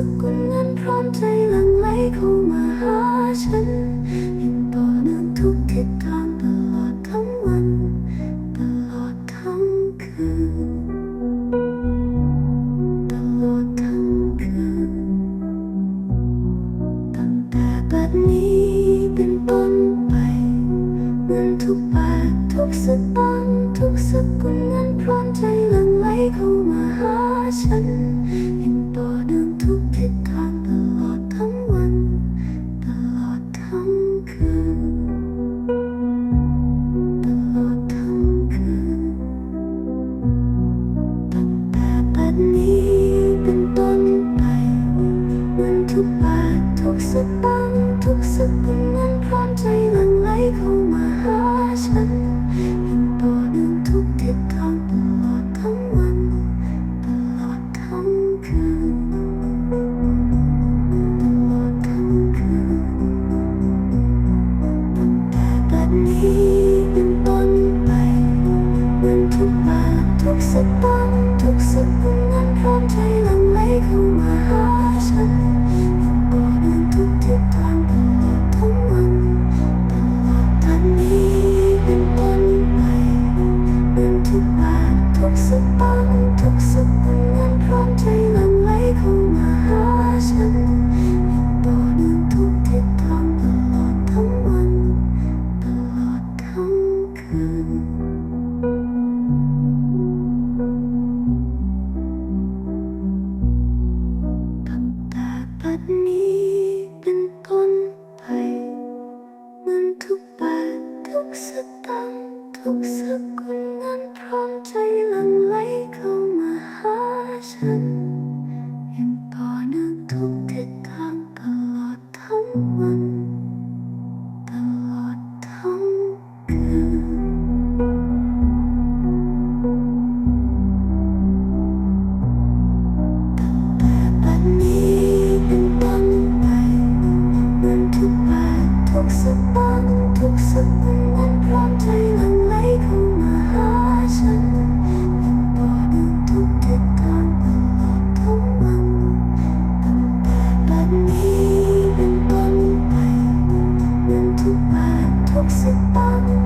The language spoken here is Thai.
กุบคนนั้นพร้อมใจหลังไหลเข้ามาหาฉันยังต่อเนื่องทุกทิศทางตลอดทั้งวัน ตลอดทั้งคืน ตลอดทั้งคืน ตั้งแต่บัดนี้เป็นต้นไปเงินทุกบาททุกสตางค์ทุกสกุลนั้นพร้อมใจหลังไหลเข้ามาหาฉันยัง So. บัดนี้เป็นต้นไปเงินทุกบาทุกสตางค์ทุกสกุลนั้นพร้อมใจลังไลเข้ามาหาฉัน ทุกสปาทุกสกุลวันพร้อมใจลังไหลเข้ามาหาฉันต่อดึงทุกทิศทางทุกวันบัดนี้เป็นต้นไปเงินทุกบทุกสปา